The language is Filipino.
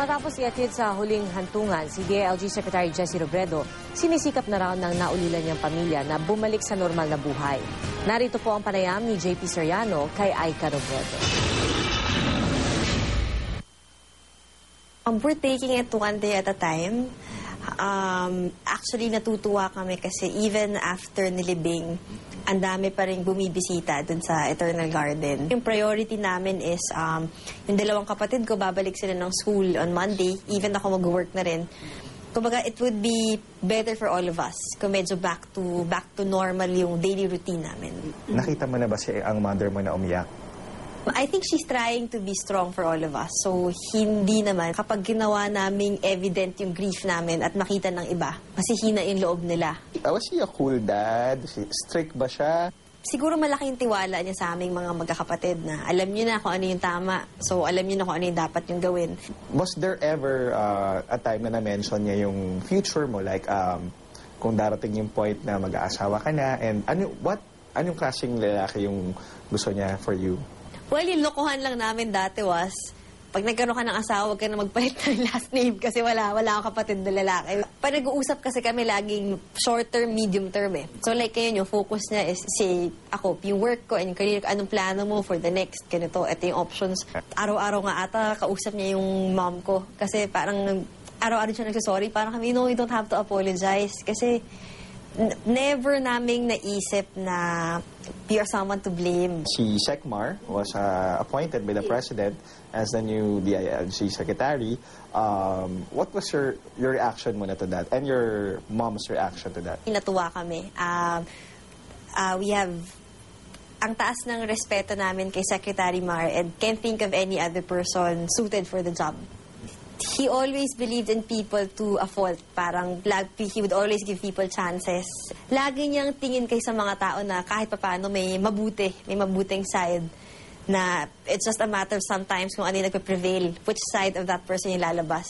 Matapos iatid sa huling hantungan, si DILG Secretary Jesse Robredo sinisikap na raw ng naulilan niyang pamilya na bumalik sa normal na buhay. Narito po ang panayam ni JP Soriano kay Aika Robredo. Um, we're taking it one day at a time. Um, actually, natutuwa kami kasi even after nilibing, ang dami pa rin bumibisita dun sa Eternal Garden. Yung priority namin is um, yung dalawang kapatid ko, babalik sila ng school on Monday. Even ako mag-work na rin. Kumbaga, it would be better for all of us kung medyo back to back to normal yung daily routine namin. Nakita mo na ba si ang mother mo na umiyak? I think she's trying to be strong for all of us. So, hindi naman. Kapag ginawa naming evident yung grief namin at makita ng iba, masihina yung loob nila. Uh, Was he a cool dad? Strict ba siya? Siguro malaking tiwala niya sa aming mga magkakapatid na alam niyo na kung ano yung tama. So, alam niyo na kung ano yung dapat yung gawin. Was there ever uh, a time na na-mention niya yung future mo? Like, um, kung darating yung point na mag-aasawa ka na, and ano, what, anong klaseng lalaki yung gusto niya for you? Well, yung lokohan lang namin dati was, pag nagkaroon ka ng asawa, huwag ka na magpalit ng last name kasi wala, wala akong kapatid na lalaki. Pag nag-uusap kasi kami laging short term, medium term eh. So like ngayon, yung focus niya is si ako, yung work ko and career anong plano mo for the next, ganito, ito yung options. Araw-araw nga ata, kausap niya yung mom ko kasi parang araw-araw siya nagsasorry. Parang kami, no, you don't have to apologize kasi never naming naisip na are someone to blame. Si Sekmar was uh, appointed by the president as the new DILG secretary. Um, what was your your reaction muna to that and your mom's reaction to that? Natuwa kami. Um, uh, we have ang taas ng respeto namin kay Secretary Mar and can't think of any other person suited for the job. He always believed in people to a fault. Parang lag- he would always give people chances. Lagi niyang tingin kay sa mga tao na kahit papaano may mabuti, may mabuting side na it's just a matter of sometimes kung ano yung nagpe-prevail, which side of that person yung lalabas.